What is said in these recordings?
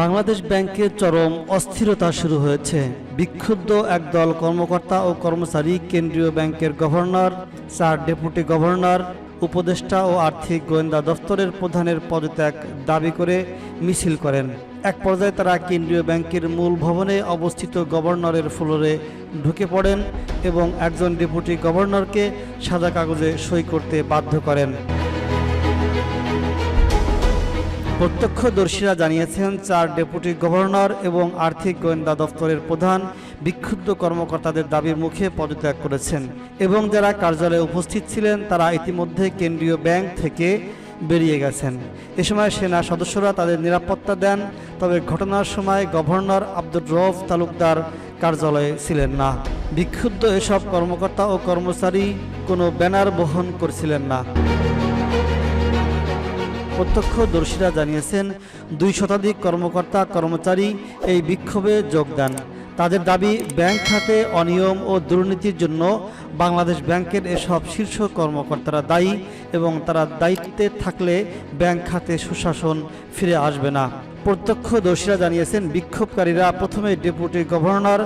বাংলাদেশ ব্যাংকে চরম অস্থিরতা শুরু হয়েছে। বিক্ষুব্ধ একদল কর্মকর্তা ও কর্মচারী কেন্দ্রীয় ব্যাংকের গভর্নর চার ডেপুটি গভর্নর, উপদেষ্টা ও আর্থিক গোয়েন্দা দফতরের প্রধানের পদত্যাগ দাবি করে মিছিল করেন। এক পর্যায়ে তারা কেন্দ্রীয় ব্যাংকের মূল ভবনে অবস্থিত গভর্নরের ফ্লোরে ঢুকে পড়েন এবং একজন ডেপুটি গভর্নরকে সাদা কাগজে সই করতে বাধ্য করেন। প্রত্যক্ষদর্শীরা জানিয়েছেন, চার ডেপুটি গভর্নর এবং আর্থিক গোয়েন্দা দফতরের প্রধান বিক্ষুব্ধ কর্মকর্তাদের দাবির মুখে পদত্যাগ করেছেন এবং যারা কার্যালয়ে উপস্থিত ছিলেন, তারা ইতিমধ্যে কেন্দ্রীয় ব্যাংক থেকে বেরিয়ে গেছেন। এ সময় সেনা সদস্যরা তাদের নিরাপত্তা দেন, তবে ঘটনার সময় গভর্নর আব্দুর রফ তালুকদার কার্যালয়ে ছিলেন না। বিক্ষুব্ধ এসব কর্মকর্তা ও কর্মচারী কোনো ব্যানার বহন করছিলেন না। প্রত্যক্ষদর্শীরা জানিয়েছেন, দুই শতাধিক কর্মকর্তা, কর্মচারী এই বিক্ষোভে যোগ দেন তাদের দাবি, ব্যাংক খাতে অনিয়ম ও দুর্নীতির জন্য বাংলাদেশ ব্যাংকের এসব শীর্ষ কর্মকর্তারা দায়ী এবং তারা দায়িত্বে থাকলে ব্যাংক খাতে সুশাসন ফিরে আসবে না। প্রত্যক্ষদর্শীরা জানিয়েছেন, বিক্ষোভকারীরা প্রথমে ডেপুটি গভর্নর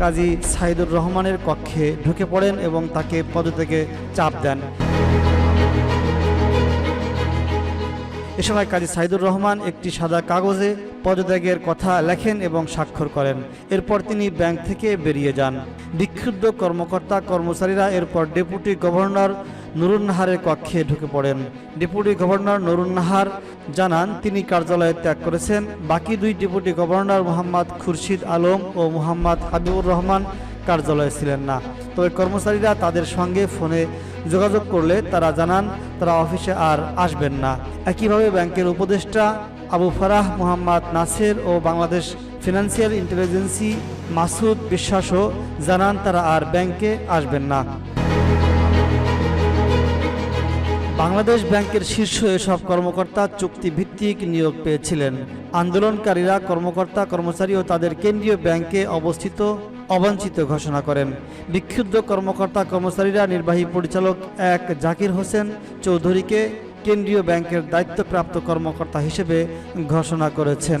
কাজী সাইদুর রহমানের কক্ষে ঢুকে পড়েন এবং তাকে পদত্যাগে চাপ দেন। সময় কাজী সাইদুর রহমান একটি সাদা কাগজে পদত্যাগের কথা লেখেন এবং স্বাক্ষর করেন। এরপর তিনি ব্যাংক থেকে বেরিয়ে যান। বিক্ষুব্ধ কর্মকর্তা কর্মচারীরা এরপর ডেপুটি গভর্নর নুরুন্নাহারের কক্ষে ঢুকে পড়েন। ডেপুটি গভর্নর নুরুন্নাহার জানান, তিনি কার্যালয় ত্যাগ করেছেন। বাকি দুই ডেপুটি গভর্নর মোহাম্মদ খুরশিদ আলম ও মোহাম্মদ হাবিবুর রহমান কার্যালয়ে ছিলেন না। তবে কর্মচারীরা তাদের সঙ্গে ফোনে যোগাযোগ করলে তারা জানান তারা অফিসে আর আসবেন না। একইভাবে ব্যাংকের উপদেষ্টা আবু ফারাহ মোহাম্মদ নাসের ও বাংলাদেশ ফিনান্সিয়াল ইন্টেলিজেন্সি মাসুদ বিশ্বাসও জানান তারা আর ব্যাংকে আসবেন না। বাংলাদেশ ব্যাংকের শীর্ষ এসব কর্মকর্তা চুক্তিভিত্তিক নিয়োগ পেয়েছিলেন। আন্দোলনকারীরা কর্মকর্তা, কর্মচারী ও তাদের কেন্দ্রীয় ব্যাংকে অবস্থিত অবাঞ্ছিত ঘোষণা করেন। বিক্ষুব্ধ কর্মকর্তা কর্মচারীরা নির্বাহী পরিচালক এক জাকির হোসেন চৌধুরীকে কেন্দ্রীয় ব্যাংকের দায়িত্বপ্রাপ্ত কর্মকর্তা হিসেবে ঘোষণা করেছেন।